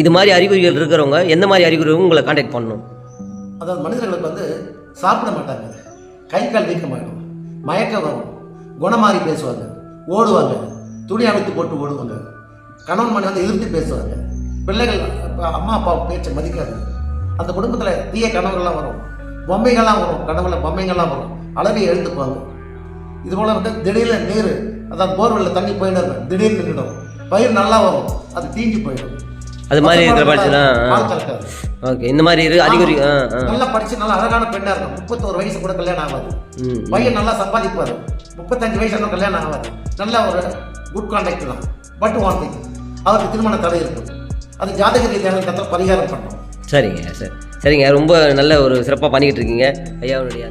இது மாதிரி அறிகுறிகள் இருக்கிறவங்க எந்த மாதிரி அறிகுறிகள் உங்களை காண்டாக்ட் பண்ணணும்? அதாவது மனிதர்களுக்கு வந்து சாப்பிட மாட்டாங்க. கை கால் வீக்கமாயிடும் மயக்கம் வரும். குணமாறி பேசுவாங்க. ஓடுவாங்க. துணி அழுத்து போட்டு ஓடுவாங்க. கணவன் மணி வந்து எதிர்த்து பேசுவாங்க. பிள்ளைகள் அம்மா அப்பா பேச்சை மதிக்காது. அந்த குடும்பத்தில் தீய கனவுகள்லாம் வரும். பொம்மைகள்லாம் வரும். கனவுல பொம்மைகள்லாம் வரும். அளவை எழுந்துக்குவாங்க இது போல வந்து திடீர்னு நீர் அதாவது போர்வெல்ல தண்ணி போயிடும் திடீர்னு நின்றுடும் பயிர் நல்லா வரும். அது தீஞ்சு போயிடும். அது மாதிரி இருக்கிற கறக்காது ஓகே இந்த மாதிரி இரு அறிகுறி ஆ ஆ. நல்லா படிச்சு நல்லா அழகான பெண்ணா இருக்கும் முப்பத்தோரு வயசு கூட கல்யாணம் ஆகாது. பையன் நல்லா சம்பாதிப்பாரு. முப்பத்தஞ்சு வயசு இன்னும் கல்யாணம் ஆகாது. நல்ல ஒரு குட் கான்டாக்ட் தான். பட் ஒன் திங் அவருக்கு திருமண தடை இருக்கும் அது ஜாதக ரீதியான கத்திர பரிகாரம் பண்ணணும். சரிங்க சரி. சரிங்க ரொம்ப நல்ல ஒரு சிறப்பாக பண்ணிக்கிட்டு இருக்கீங்க. ஐயாவுடைய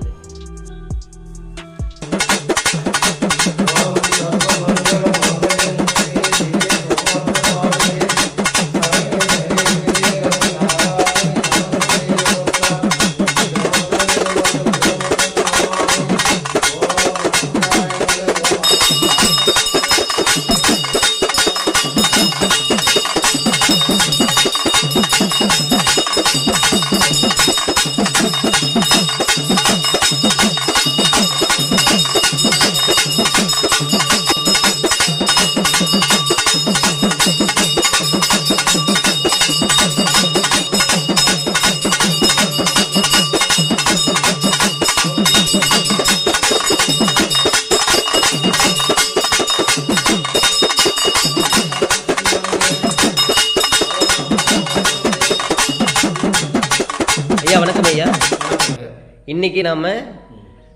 இன்றைக்கி நாம்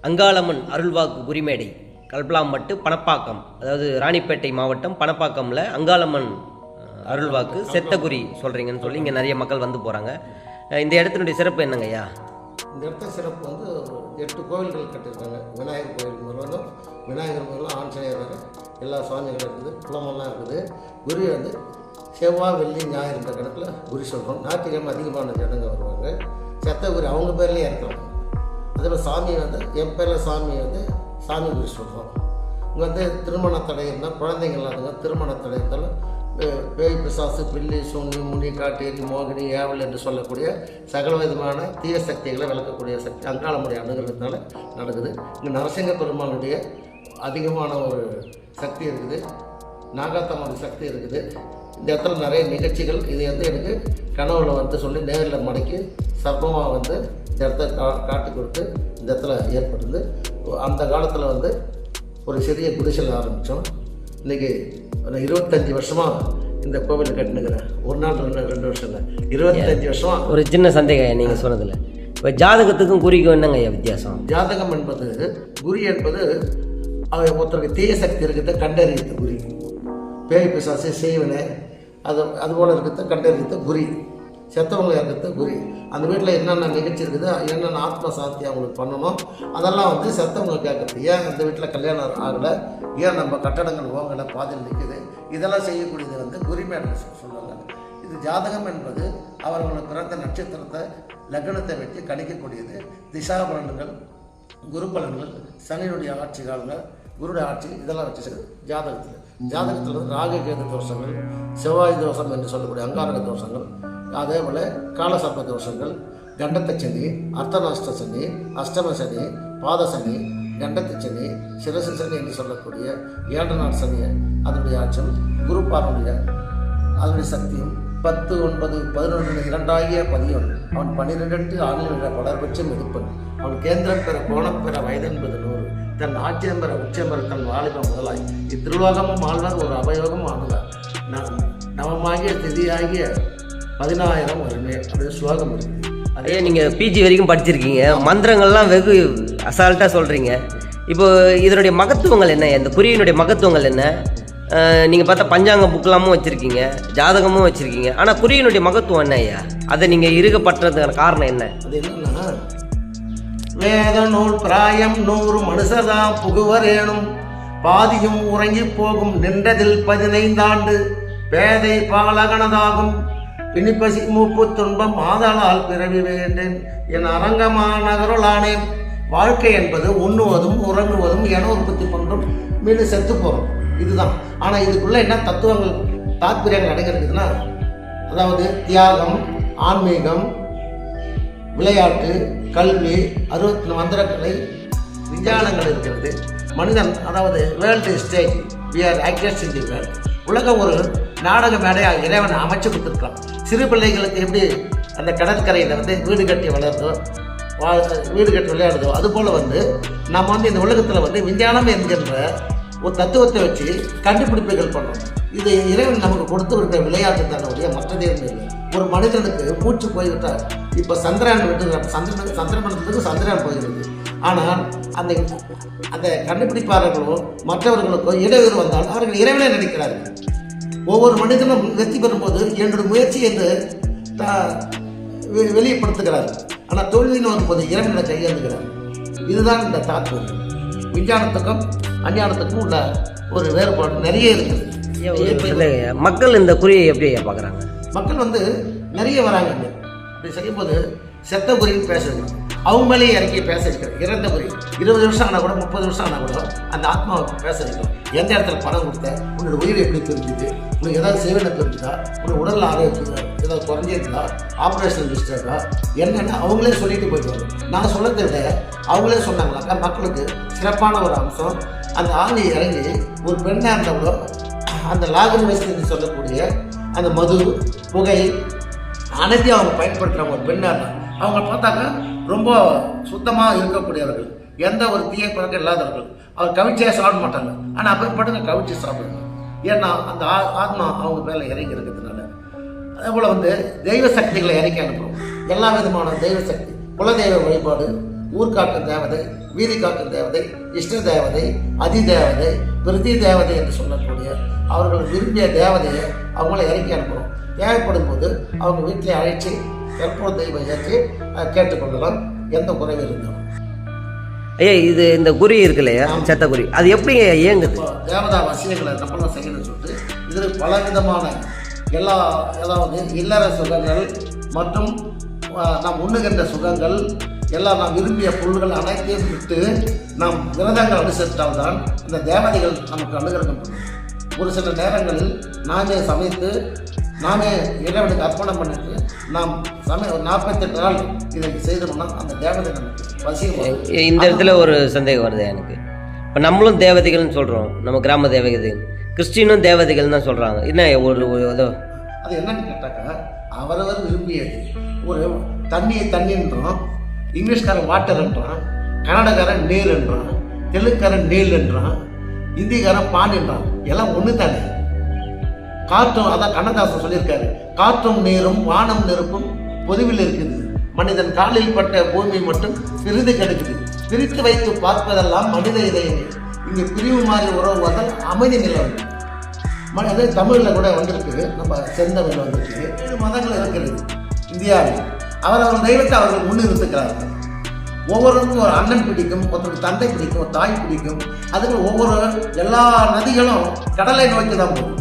அங்காளம்மன் அருள்வாக்கு குறிமேடை கல்பலாம்பட்டு பணப்பாக்கம் அதாவது ராணிப்பேட்டை மாவட்டம் பணப்பாக்கம்ல அங்காளம்மன் அருள்வாக்கு செத்தகுரி சொல்கிறீங்கன்னு சொல்லி இங்கே நிறைய மக்கள் வந்து போகிறாங்க இந்த இடத்தினுடைய சிறப்பு என்னங்க ஐயா? இந்த இடத்த சிறப்பு வந்து எட்டு கோவில்கள் கட்டியிருக்காங்க. விநாயகர் கோவில் முதலும் விநாயகர் முதலும் ஆஞ்சநேயர் வரை எல்லா சுவாமிகளும் இருக்குது குளமெல்லாம் இருக்குது. குரு வந்து செவ்வாய் வெள்ளி ஞாயிறு இந்த கணக்கில் குரு சொல்கிறோம் ஞாயிற்றுக்கிழமை அதிகமான ஜனங்க வருவாங்க. செத்த குரு அவங்க பேர்லேயே இருக்கலாம் அதே மாதிரி சாமி வந்து என் பேரில் சாமி வந்து சாமி குரு சொல்கிறோம் இங்கே வந்து திருமண தடை இருந்தால் குழந்தைங்க அதுங்க திருமண தடை இருந்தாலும் பேய் பிசாசு பில்லி சூனி முனி காட்டேரி மோகினி ஏவல் என்று சொல்லக்கூடிய சகல விதமான தீய சக்திகளை விளக்கக்கூடிய சக்தி அங்காளமுறை அணுகிறதுனால நடக்குது. இங்கே நரசிங்க பெருமானுடைய அதிகமான ஒரு சக்தி இருக்குது. நாகாத்தம்மனுடைய சக்தி இருக்குது. இந்த இடத்துல நிறைய நிகழ்ச்சிகள். இது வந்து எனக்கு கனவுல வந்து சொல்லி நேரில் மடக்கி சர்ப்பமாக வந்து இந்த இடத்த கா காட்டி கொடுத்து இந்த இடத்துல ஏற்படுது அந்த காலத்தில் வந்து ஒரு சிறிய குடிசையில் ஆரம்பித்தோம் இன்றைக்கி ஒரு இருபத்தஞ்சி வருஷமாக இந்த கோவில் கட்டினுக்கிறேன். ஒரு நாள் ரெண்டு ரெண்டு வருஷம் இல்லை இருபத்தஞ்சி வருஷமாக ஒரு சின்ன சந்தேகம் நீங்கள் சொன்னதில். இப்போ ஜாதகத்துக்கும் குறிக்கும் என்னங்க வித்தியாசம்? ஜாதகம் என்பது குறி என்பது ஒருத்தருக்கு தீய சக்தி இருக்கிறத கண்டறியது குறி பேய் பிசாசு செய்வனை அது அதுபோல் இருக்கிறத கண்டறியது குறி செத்தவங்க இருக்கிறத குறி அந்த வீட்டில் என்னென்ன நிகழ்ச்சி இருக்குது என்னென்ன ஆத்ம சாந்தி அவங்களுக்கு பண்ணணும் அதெல்லாம் வந்து செத்தவங்க கேட்குறது. ஏன் அந்த வீட்டில் கல்யாணம் ஆகலை? ஏன் நம்ம கட்டடங்கள் ஓங்கலை பாதையில் நிற்குது இதெல்லாம் செய்யக்கூடியது வந்து குறிமேடை சொல்லுவாங்க இது ஜாதகம் என்பது அவர்களுக்கு பிறந்த நட்சத்திரத்தை லக்னத்தை வச்சு கணிக்கக்கூடியது. திசா பலன்கள் குரு பலன்கள் சனியுடைய ஆட்சி காலங்கள் குருடைய ஆட்சி இதெல்லாம் வச்சு ஜாதகத்தில். ஜாதகத்தில் வந்து ராகு தோஷங்கள் செவ்வாய் தோஷம் என்று சொல்லக்கூடிய அங்காரக தோஷங்கள் அதே போல் காலசர்ப்ப தோஷங்கள் கண்டத்த சனி அர்த்தநாஷ்ட சனி அஷ்டம சனி பாத சனி கண்டத்து சனி சிரசு சனி என்று சொல்லக்கூடிய ஏழு நாள் சனி அதனுடைய ஆட்சியும் குரு பார்வனுடைய அதனுடைய சக்தியும் பத்து ஒன்பது பதினொன்று இரண்டாகிய பதினொன்று. அவன் பன்னிரெண்டு ஆளுநர படர்பட்சம் எடுப்பன் அவன் கேந்திரம் பெற கோணம் பெற வயதென்பது நூறு. தன் ஆட்சியம் பெற உச்சம் பெற தன் வாலிபம் முதலாய். இத்திருலோகமும் ஆழ்வார் ஒரு அபயோகம் ஆடுவார் ந- நவமாகிய திதியாகிய பதினாயிரம் வருமே. அப்படின்னு ஸ்லோகம் இருக்குது அதே நீங்கள் பிஜி வரைக்கும் படிச்சிருக்கீங்க. மந்திரங்கள்லாம் வெகு அசால்ட்டாக சொல்கிறீங்க இப்போ இதனுடைய மகத்துவங்கள் என்ன? இந்த குறியினுடைய மகத்துவங்கள் என்ன? நீங்கள் பார்த்தா பஞ்சாங்க புக்கெல்லாமும் வச்சுருக்கீங்க ஜாதகமும் வச்சுருக்கீங்க. ஆனால் குறியினுடைய மகத்துவம் என்ன ஐயா? அதை நீங்கள் இருக்கப்பட்டதுக்கான காரணம் என்ன? அது என்னன்னா வேத நூல் பிராயம் நூறு மனுஷதா புகுவரேனும். பாதியும் உறங்கி போகும் நின்றதில் பதினைந்தாண்டு பேதை பாலகனதாகும். பிணிப்பசி மூப்பு துன்பம் ஆதலால் பிறவி வேண்டேன் என் அரங்கமா நகருளானேன். வாழ்க்கை என்பது உண்ணுவதும் உறங்குவதும் என உற்பத்தி பண்றோம் மீண்டும் செத்து போகிறோம் இதுதான். ஆனால் இதுக்குள்ள என்ன தத்துவங்கள் தாத்பரியங்கள் அடங்கிருக்குதுன்னா அதாவது தியாகம் ஆன்மீகம் விளையாட்டு கல்வி அறுபத்தி மந்திரக்கலை விஞ்ஞானங்கள் இருக்கிறது. மனிதன் அதாவது world stage we are actors in the world உலகம் ஒரு நாடக மேடையாக இறைவன் அமைச்சு கொடுத்துருக்கான் சிறு பிள்ளைகளுக்கு எப்படி அந்த கடற்கரையில் வந்து வீடு கட்டி வளருதோ வா- வீடு கட்டி விளையாடுதோ அதுபோல் வந்து நம்ம வந்து இந்த உலகத்தில் வந்து விஞ்ஞானம் என்கின்ற ஒரு தத்துவத்தை வச்சு கண்டுபிடிப்புகள் பண்ணுறோம் இது இறைவன் நமக்கு கொடுத்து இருக்கிற விளையாட்டு தன்னுடைய மற்றதே இல்லை ஒரு மனிதனுக்கு மூச்சு போய்விட்டால் இப்போ சந்திரயான் விட்டு சந்திரன் சந்திரமண்டலத்துக்கு சந்திரன் போகிறது ஆனால் அந்த அந்த கண்டுபிடிப்பாளர்களோ மற்றவர்களுக்கோ இடையூறு வந்தால் அவர்கள் இறைவனை நினைக்கிறார்கள். ஒவ்வொரு மனிதனும் வெற்றி பெறும்போது என்னுடைய முயற்சி என்று வெளிப்படுத்துகிறார். ஆனால் தோல்வின்னு வரும்போது இறைவனை கையேந்துகிறார். இதுதான் இந்த தாக்கம் விஞ்ஞானத்துக்கும் அஞ்ஞானத்துக்கும் உள்ள ஒரு வேறுபாடு நிறைய இருக்குது மக்கள் இந்த குறியை எப்படி பார்க்குறாங்க? மக்கள் வந்து நிறைய வராங்க அப்படி செய்யும்போது செத்த குறின்னு பேசுறது. அவங்க மேலேயே இறக்கி பேச வைக்கிறோம் இறந்த குறி இருபது வருஷம் ஆனால் கூட முப்பது வருஷம் ஆனால் கூட அந்த ஆத்மாவை பேச வைக்கிறோம் எந்த இடத்துல பணம் கொடுத்த உன்னோட உயிர் எப்படி தெரிஞ்சுது உனக்கு ஏதாவது சேவனை தெரிஞ்சுதா உனக்கு உடல் ஆரோக்கியம் ஏதாவது குறைஞ்சிருந்தா ஆப்ரேஷன் டிஸ்டர்பா என்னென்ன அவங்களே சொல்லிட்டு போயிடுவாங்க நான் சொல்லுறத அவங்களே சொன்னாங்களாக்கா மக்களுக்கு சிறப்பான ஒரு அம்சம் அந்த ஆணையை இறங்கி ஒரு பெண்ணாக இருந்தவங்களோ அந்த லாகர் வயசு சொல்லக்கூடிய அந்த மது புகை அனைத்தையும் அவங்க பயன்படுத்துகிறாங்க ஒரு பெண்ணாக இருந்தாங்க அவங்க பார்த்தாக்க ரொம்ப சுத்தமாக இருக்கக்கூடியவர்கள். எந்த ஒரு தீய பழக்கம் இல்லாதவர்கள். அவர் கவிச்சையாக சாப்பிட மாட்டாங்க. ஆனால் அப்படிப்பட்டவங்க கவிச்சு சாப்பிடுங்க. ஏன்னா அந்த ஆ- ஆத்மா அவங்க மேலே இறங்கி இருக்கிறதுனால. அதே போல் வந்து தெய்வ சக்திகளை இறக்கி அனுப்புகிறோம் எல்லா விதமான தெய்வ சக்தி. குலதெய்வ வழிபாடு ஊர்காட்டும் தேவதை வீதி காட்டும் தேவதை இஷ்ட தேவதை அதி தேவதை பிரதி தேவதை என்று சொல்லக்கூடிய அவர்கள் விரும்பிய தேவதையை அவங்கள இறக்கி அனுப்புகிறோம் தேவைப்படும் போது அவங்க வீட்டிலே அழைச்சி கற்பூர தெய்வம் ஏற்றி கேட்டுக்கொள்ளலாம். எந்த குறைவு இருந்தாலும் ஐயா இது இந்த குறி இருக்கு இல்லையா? செத்த குறி. அது எப்படி இயங்குது? தேவதா வசியங்களை நம்மளும் செய்யணும்னு சொல்லிட்டு இதில் பல விதமான எல்லா அதாவது இல்லற சுகங்கள் மற்றும் நாம் உண்ணுகின்ற சுகங்கள் எல்லாம் நாம் விரும்பிய பொருள்கள் அனைத்தையும் விட்டு நாம் விரதங்கள் அனுசரித்தால்தான் இந்த தேவதைகள் நமக்கு அனுகிரகம் பண்ணும் ஒரு சில நேரங்களில் நாமே சமைத்து நாமே இறைவனுக்கு அர்ப்பணம் பண்ணிட்டு நாம் சமை ஒரு நாற்பத்தெட்டு நாள் இதை செய்தோம்னா அந்த தேவதை நமக்கு வசியம் இந்த இடத்துல ஒரு சந்தேகம் வருது எனக்கு. இப்போ நம்மளும் தேவதைகள்னு சொல்கிறோம் நம்ம கிராம தேவதைகள். கிறிஸ்டினும் தேவதைகள் தான் சொல்கிறாங்க என்ன ஒரு அது என்னன்னு கேட்டாக்கா அவரவர் விரும்பியது. ஒரு தண்ணியை தண்ணின்றோம் இங்கிலீஷ்காரன் வாட்டர்ன்றான் கன்னடக்காரன் நீர்ன்றான் தெலுங்குக்காரன் நீல்ன்றான் இந்திக்காரன் பான்ன்றான் எல்லாம் ஒன்று தானே காற்றும் அதான் கண்ணதாசன் சொல்லியிருக்காரு. காற்றும் நீரும் வானம் நெருப்பும் பொதுவில் இருக்குது. மனிதன் காலில் பட்ட பூமி மட்டும் பிரிந்து கிடக்குது. பிரித்து வைத்து பார்ப்பதெல்லாம் மனித இதயமே. இங்கே பிரிவு மாதிரி உறவு வந்தால் அமைதி நிலவும் ம- தமிழில் கூட வந்திருக்கு. நம்ம செந்தமிழில் வந்திருக்கு. ஏழு மதங்கள் இருக்கிறது. இந்தியாவில். அவரவர் தெய்வத்தை அவர்கள் முன்னிறுத்துக்கிறார்கள் ஒவ்வொருவருக்கும் ஒரு அண்ணன் பிடிக்கும் ஒருத்தருக்கு தந்தை பிடிக்கும் ஒரு தாய் பிடிக்கும். அதுக்கு ஒவ்வொரு எல்லா நதிகளும் கடலை நோக்கி தான் போகும்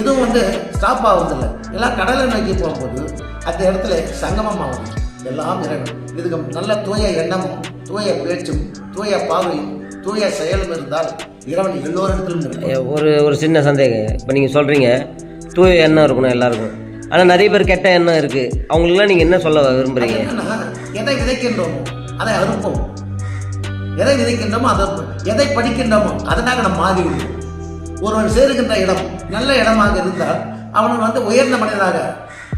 எதுவும் வந்து ஸ்டாப் ஆகுதில்லை எல்லாம் கடலை நோக்கி போகும்போது அந்த இடத்துல சங்கமம் ஆகும் எல்லாம் இறைவன். இதுக்கு நல்ல தூய எண்ணமும் தூய பேச்சும் தூய பார்வையும் தூய செயலும் இருந்தால் இறைவன் எல்லோரிடத்திலும் ஒரு ஒரு சின்ன சந்தேகம். இப்போ நீங்கள் சொல்கிறீங்க தூய எண்ணம் இருக்கணும் எல்லாருக்கும். ஆனால் நிறைய பேர் கெட்ட எண்ணம் இருக்குது அவங்களுக்குலாம் நீங்கள் என்ன சொல்ல விரும்புகிறீங்க எதை விதைக்கின்றோமோ அதை அறுப்போம். எதை விதைக்கின்றோமோ அதை எதை படிக்கின்றோமோ அதனால நம்ம மாறி ஒருவன் சேருகின்ற இடம் நல்ல இடமாக இருந்தால் அவன் வந்து உயர்ந்த மனிதனாக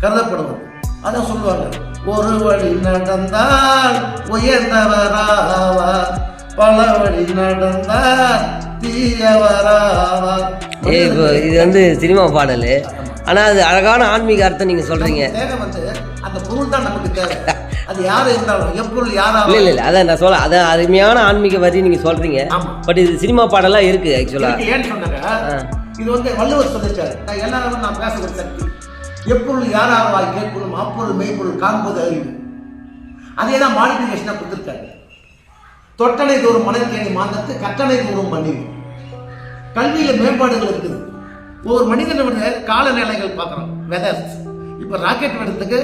கருதப்படுவான். அதான் சொல்லுவாங்க ஒரு வழி நடந்தால் உயர்ந்தவராவார் பல வழி நடந்தால் இப்போ இது வந்து சினிமா பாடல். ஆனால் அது அழகான ஆன்மீக அர்த்தம் நீங்கள் சொல்கிறீங்க அந்த பொருள் தான் நமக்கு தேவை. அது யார் இருந்தாலும் எப்பொருள் யாராவது இல்லை இல்லை அதான் நான் சொல்ல அதான் அருமையான ஆன்மீக வரி நீங்கள் சொல்கிறீங்க. பட் இது சினிமா பாடலாம் இருக்குது ஆக்சுவலாக ஏன்னு சொன்னாங்க இது வந்து வள்ளுவர் சொல்லியிருக்காரு நான் எல்லாரும் நான் பேசுகிற சக்தி எப்பொருள் யாராவாய் கேட்கணும் அப்பொருள் மெய்ப்பொருள் காண்பது அறிவு. அதே தான் மாடிஃபிகேஷனாக கொடுத்துருக்காரு. தொட்டனை தோறும் மணற்கேணி மாந்தத்து கட்டணை தோறும் மன்னிவு கல்வியில் மேம்பாடுகள் இருக்குது. ஒவ்வொரு மனிதனுடைய காலநிலைகள் பார்க்குறோம் வெதர்ஸ் இப்போ ராக்கெட் விடுறதுக்கு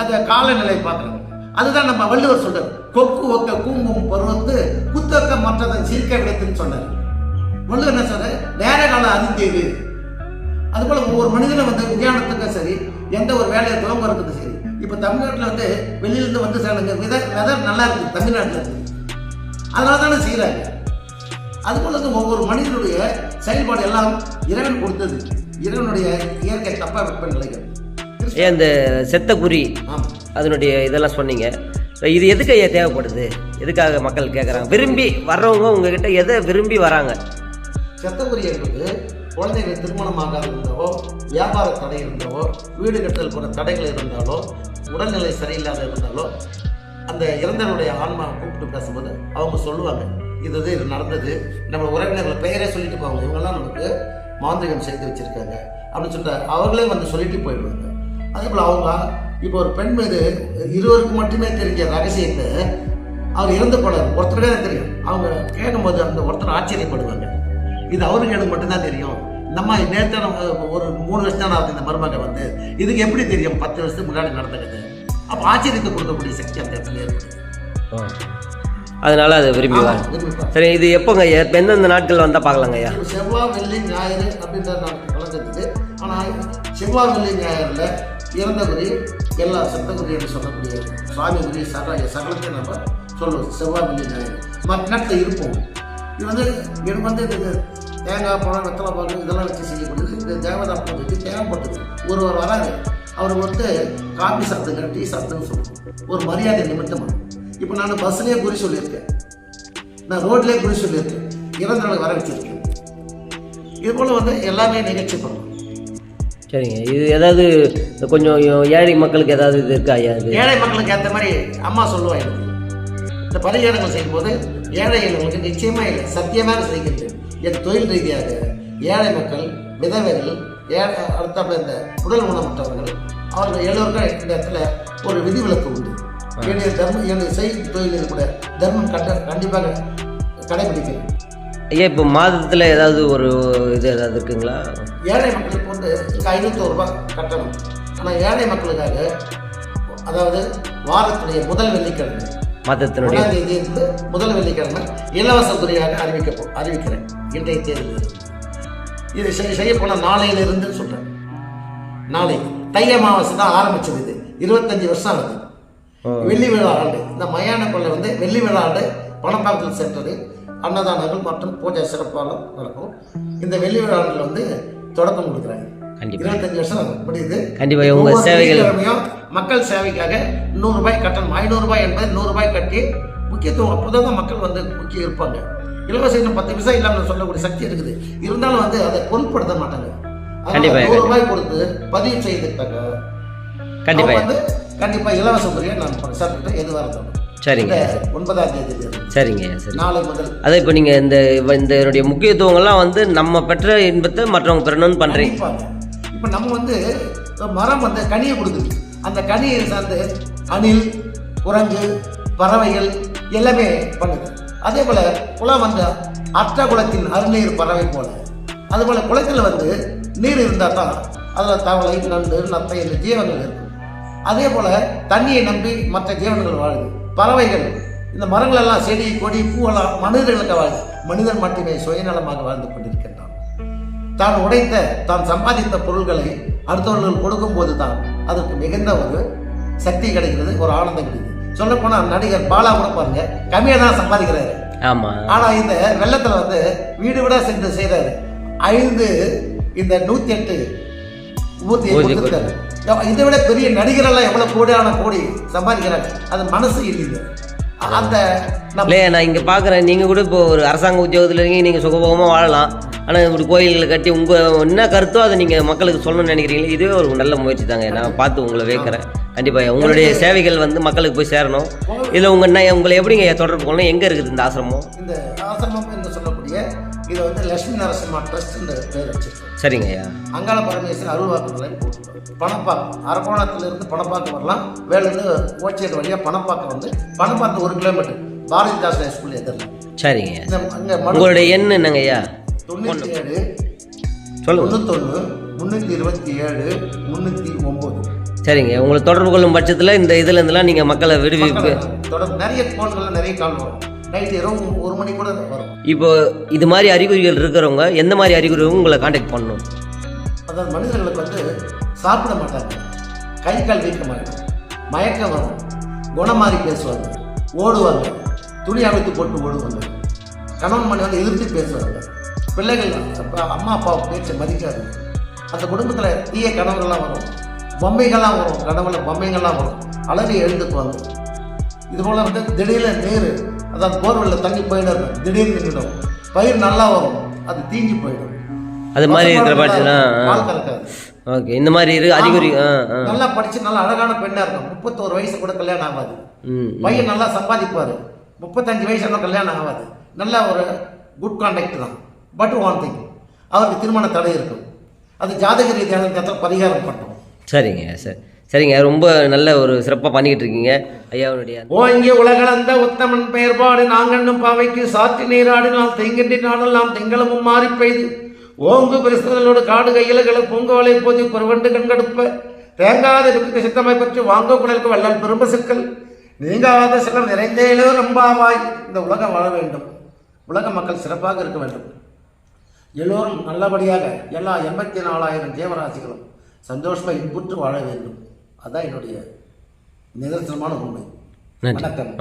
அந்த காலநிலை பார்க்குறோம் அதுதான் நம்ம வள்ளுவர் சொல்றாரு. கொக்கு ஒக்க கூம்பும் பருவத்து குத்தொக்க மற்றதை சீர்க்க விடத்துன்னு சொன்னார். வள்ளுவர் என்ன சொல்றாரு நேர காலம் அறிந்தது அதுபோல ஒவ்வொரு மனிதனும் வந்து விஞ்ஞானத்துக்கும் சரி எந்த ஒரு வேலையை துவங்குறதுக்கும் சரி இப்போ தமிழ்நாட்டில் வந்து வெளியிலேருந்து வந்து சேருங்க வித வெதர் நல்லா இருக்குது தமிழ்நாட்டில் இருக்கு. அதனால தானே செய்கிறாங்க அதுபோல தான் ஒவ்வொரு மனிதனுடைய செயல்பாடு எல்லாம் இறைவன் கொடுத்தது. இறைவனுடைய இயற்கை தப்பா வெப்பநிலைகள். ஏன் இந்த செத்த குறி அதனுடைய இதெல்லாம் சொன்னீங்க. இது எதுக்கு ஐயா தேவைப்படுது? எதுக்காக மக்கள் கேட்குறாங்க விரும்பி வர்றவங்க உங்ககிட்ட எதை விரும்பி வராங்க? செத்தகுறி என்பது குழந்தைகள் திருமணமாகாது இருந்தாவோ வியாபார தடை இருந்தாவோ வீடு கட்டல் போன்ற தடைகள் இருந்தாலோ உடல்நிலை சரியில்லாத இருந்தாலோ அந்த இறந்தவருடைய ஆன்மா கூப்பிட்டு பேசும்போது அவங்க சொல்லுவாங்க இது இது இது நடந்தது. நம்ம உறவினர்கள் பெயரே சொல்லிட்டு போவாங்க. இவங்கெல்லாம் நமக்கு மாந்திரிகம் செய்து வச்சுருக்காங்க. அப்படின்னு சொல்லிட்டு அவர்களே வந்து சொல்லிட்டு போயிடுவாங்க. அதே போல் அவங்க இப்போ ஒரு பெண் மீது இருவருக்கு மட்டுமே தெரிஞ்ச ரகசியத்தை அவர் இறந்து போனார். ஒருத்தருக்கே தான் தெரியும். அவங்க கேட்கும்போது அந்த ஒருத்தர் ஆச்சரியப்படுவாங்க. இது அவருக்கு எனக்கு மட்டும்தான் தெரியும். நம்ம நேற்று ஒரு மூணு வருஷம் தான் ஆகுது இந்த மருமக வந்து. இதுக்கு எப்படி தெரியும்? பத்து வருஷத்துக்கு முன்னாடி நடந்தது அப்போ ஆச்சரியத்தை கொடுக்கக்கூடிய சக்தி அந்த இடத்துல இருக்குது அதனால அதை விரும்பி ஆமா, வராங்க விரும்பி பாருங்க. சரி இது எப்போங்க? எந்தெந்த நாட்கள் வந்தால் பார்க்கலாங்க ஐயா? செவ்வாய் வெள்ளி ஞாயிறு அப்படின்ற நான் கலந்துருக்குது ஆனால் செவ்வாய் வெள்ளி ஞாயிறில் இறந்த குறி எல்லா சத்தகுரி என்று சொல்லக்கூடிய சுவாமி குறி சக சகலத்தையும் நம்ம சொல்லுவோம். செவ்வாய் வெள்ளி ஞாயிறு. மற்ற நாட்டில் இருப்போம். இது வந்து எனக்கு வந்து இது தேங்காய் பழம் வெத்தலை பாக்கு இதெல்லாம் வச்சு செய்யக்கூடியது. இந்த தேவதா பூ வச்சு தேவைப்பட்டது ஒருவர் வராரு அவர் வந்து காபி சாப்பிடுங்க டீ சாப்பிடுன்னு சொல்லுவோம். ஒரு மரியாதை நிமித்தமாக இப்போ நான் பஸ்லேயே குறி சொல்லியிருக்கேன். நான் ரோட்லேயே குறி சொல்லியிருக்கேன். இறந்தவர்களை வர வச்சிருக்கேன். இது போல் வந்து எல்லாமே நிகழ்ச்சி பண்ணணும் சரிங்க. இது ஏதாவது கொஞ்சம் ஏழை மக்களுக்கு ஏதாவது இது இருக்கா ஏழை மக்களுக்கு ஏற்ற மாதிரி அம்மா சொல்லுவா எனக்கு. இந்த பரிகாரங்கள் செய்யும்போது ஏழை எளியவர்களுக்கு நிச்சயமாக இல்லை. சத்தியமாக செய்கிறது என் தொழில் ரீதியாக ஏழை மக்கள் விதவைகள் ஏழை அடுத்தாப்புல இந்த உடல் ஊனமற்றவர்கள் அவர்கள் எல்லோருக்கும் இந்த இடத்துல ஒரு விதிவிலக்கு உண்டு. என்னுடைய தர்மம் என்னுடைய செய்யும் தொழிலில் கூட தர்மம் கண்ட கண்டிப்பாக கடைபிடிக்கிறேன் ஐயா இப்போ மாதத்தில் ஏதாவது ஒரு இது ஏதாவது இருக்குங்களா? ஏழை மக்களுக்கு வந்து இதுக்கு ஐநூற்றோரு ரூபாய் கட்டணம். ஆனால் ஏழை மக்களுக்காக அதாவது வாரத்துடைய முதல் வெள்ளிக்கிழமை மாதத்தினுடைய ஒன்றாம் தேதி இருந்து முதல் வெள்ளிக்கிழமை இலவச குறியாக அறிவிக்க அறிவிக்கிறேன். இன்றைய தேதியில் இது செய்- செய்ய போன நாளையிலிருந்து சொல்கிறேன் நாளை தை அமாவாசை தான் ஆரம்பிச்சது இது. இருபத்தஞ்சு வருஷம் ஆகுது. வெள்ளி விழா ஆண்டு. இந்த மயான கொள்ளை வந்து வெள்ளி விழா ஆண்டு பணப்பாக்கத்தில் சென்றது. அன்னதானங்கள் மற்றும் பூஜை சிறப்பாக நடக்கும். இந்த வெள்ளி விழா ஆண்டில் வந்து தொடக்கம் கொடுக்குறாங்க. கண்டிப்பா. இருபத்தஞ்சு வருஷம் முடியுது கண்டிப்பா, உங்க ஒவ்வொரு சேவைகள் மக்கள் சேவைக்காக நூறு ரூபாய் கட்டணம். ஐநூறு ரூபாய் என்பது நூறு ரூபாய் கட்டி முக்கியத்துவம் அப்போதான் தான் மக்கள் வந்து முக்கியம் இருப்பாங்க. இலவச இன்னும் பத்து பைசா இல்லாமல் சொல்லக்கூடிய சக்தி இருக்குது. இருந்தாலும் வந்து அதை பொருட்படுத்த மாட்டாங்க. கண்டிப்பா, நூறு ரூபாய் கொடுத்து பதிவு செய்துட்டாங்க. கண்டிப்பா. வந்து கண்டிப்பா இலவச முறையை நான் பிரசாரத்தை எதுவாக இருந்தாலும் சரிங்க. இந்த ஒன்பதாம் தேதி சரிங்க சரி நாளை முதல். அதே இப்போ நீங்கள் இந்த இந்த இதனுடைய முக்கியத்துவங்கள்லாம் வந்து நம்ம பெற்ற இன்பத்தை மற்றவங்க பெறணும்னு பண்ணுறீங்க இப்போ நம்ம வந்து மரம் வந்து கனியை கொடுக்குது. அந்த கனியை சார்ந்து அணில் குரங்கு பறவைகள் எல்லாமே பண்ணுது. அதே போல குளம் வந்து அற்ற குளத்தின் அருநீர் பறவை போல. அதுபோல குளத்தில் வந்து நீர் இருந்தால் தான் அதில் தவளை நண்டு நத்தை என்ற ஜீவங்கள் இருக்கும். அதே போல தண்ணியை நம்பி மற்ற ஜீவன்கள் வாழுது. பறவைகள் இந்த மரங்கள் எல்லாம் செடி கொடி பூவெல்லாம் மனிதர்களுக்கு வாழுது. மனிதன் மட்டுமே சுயநலமாக வாழ்ந்து கொண்டிருக்கின்றான். தான் உடைத்த தான் சம்பாதித்த பொருள்களை அடுத்தவர்கள் கொடுக்கும்போது தான் அதற்கு மிகுந்த ஒரு சக்தி கிடைக்கிறது ஒரு ஆனந்தம் கிடைக்குது சொல்ல போனா நடிகர் பாலா கூட பாருங்க கம்மியாக தான் சம்பாதிக்கிறாரு. ஆமாம் ஆனா இந்த வெள்ளத்துல வந்து வீடு வீடா சென்று செய்றாரு. ஐந்து இந்த நூத்தி எட்டு ஊர்தியை ஊர்தி கொடுத்துருக்காரு இதை விட பெரிய நடிகரெல்லாம் எவ்வளவு கோடியான கோடி சம்பாதிக்கிறாங்க? அது மனசு இல்லைங்க அந்த இல்லையா நான் இங்கே பார்க்குறேன் நீங்கள் கூட இப்போ ஒரு அரசாங்க உத்தியோகத்தில் இருக்கீங்க நீங்கள் சுகபோகமாக வாழலாம். ஆனால் இப்படி கோயில்களை கட்டி உங்கள் என்ன கருத்தோ அதை நீங்கள் மக்களுக்கு சொல்லணும்னு நினைக்கிறீங்களே இதுவே ஒரு நல்ல முயற்சி தாங்க. நான் பார்த்து உங்களை வைக்கிறேன் கண்டிப்பாக உங்களுடைய சேவைகள் வந்து மக்களுக்கு போய் சேரணும். இதில் உங்கள் என்ன உங்களை எப்படிங்க தொடர்பு கொள்ளணும்? எங்கே இருக்குது இந்த ஆசிரமம்? இந்த ஆசிரமம் என்று சொல்லக்கூடிய இதை வந்து லட்சுமி நரசிம்மா ட்ரஸ்ட் பேர் வச்சிருக்கோம் சரிங்க ஐயா. அங்காள பரமேஸ்வரர் அருள்வாக்குகளை போட்டுருக்கோம் பணப்பாக்கம் அரக்கோணத்திலிருந்து பணப்பாக்கம் வரலாம். வேலூர்ந்து ஓச்சியர் வழியாக பணப்பாக்கம் வந்து பணப்பாக்கம் ஒரு கிலோமீட்டர். பாரதிதாசன் ஸ்கூல் எதிரில் சரிங்க உங்களுடைய எண் என்னங்க ஐயா? தொண்ணூற்றி ஏழு சொல்லுங்கள் தொண்ணூத்தொன்று முந்நூற்றி இருபத்தி ஏழு முந்நூற்றி ஒம்பது சரிங்க உங்களை தொடர்பு கொள்ளும் பட்சத்தில் இந்த இதுல இருந்தெல்லாம் நீங்கள் மக்களை விடுவிப்பு தொடர்ந்து நிறைய ஃபோன்களில் நிறைய கால் வரும். நைட்டு இரவு ஒரு மணி கூட வரும். இப்போ இது மாதிரி அறிகுறிகள் இருக்கிறவங்க எந்த மாதிரி அறிகுறிகளும் உங்களை காண்டாக்ட் பண்ணணும்? அதாவது மனிதர்களுக்கு வந்து சாப்பிட மாட்டாங்க. கை கால் வீக்கமாகிடும் மயக்கம் வரும். குணம் மாறி பேசுவாங்க. ஓடுவாங்க. துணி அழுத்து போட்டு ஓடுவாங்க. கணவன் மணி வந்து எதிர்த்து பேசுவாங்க. பிள்ளைகள் அம்மா அப்பா பேச்சை மதிக்காது. அந்த குடும்பத்தில் தீய கனவுகள்லாம் வரும். பொம்மைகள்லாம் வரும். கனவுல பொம்மைகள்லாம் வரும். அழகை எழுந்துக்குவாங்க. இது போல வந்து திடீர்னு நீர் அதாவது போர்வெல்ல தண்ணி போயிடும் திடீர்னு நின்றுடும். பயிர் நல்லா வரும். அது தீஞ்சு போயிடும். அது மாதிரி இருக்கிற கறக்காது. ஓகே இந்த மாதிரி இருக்கு அறிகுறி நல்லா படிச்சு நல்லா அழகான பெண்ணா இருக்கும். முப்பத்தோரு வயசு கூட கல்யாணம் ஆகாது. பையன் நல்லா சம்பாதிப்பாரு. முப்பத்தஞ்சு வயசு இன்னும் கல்யாணம் ஆகாது. நல்ல ஒரு குட் கான்டாக்ட் தான். பட் ஒன் திங் அவருக்கு திருமண தடை இருக்கும். அது ஜாதக ரீதியான இடத்துல பரிகாரம் பண்ணுறோம் சரிங்க சரி. சரிங்க ரொம்ப நல்ல ஒரு சிறப்பாக பண்ணிக்கிட்டு இருக்கீங்க ஐயாவுடைய இங்கே உலகளந்த உத்தமன் பெயர்பாடு நாங்கண்ணும் பாவைக்கு சாற்றி நீராடு நாம் தெங்கின்றி நாடெல்லாம் திங்களமும் மாறி பெய்து. ஓங்கு பெருசுகளோடு காடு கையிலகளை பூங்கோலை போதி குறவண்டு கண்கடுப்ப. தேங்காத இருக்கு சித்தமை பற்றி வாங்க குழலுக்கு வள்ளல் பெரும்ப சிக்கல். நீங்காத சிலர் நிறைந்தேலோ ரம்பாவாய் இந்த உலகம் வாழ வேண்டும். உலக மக்கள் சிறப்பாக இருக்க வேண்டும். எல்லோரும் நல்லபடியாக எல்லா எண்பத்தி நாலாயிரம் ஜீவராசிகளும் சந்தோஷமாக இன்புற்று வாழ வேண்டும். அதான் என்னுடைய நிதர்சனமான உண்மை. வணக்கம்.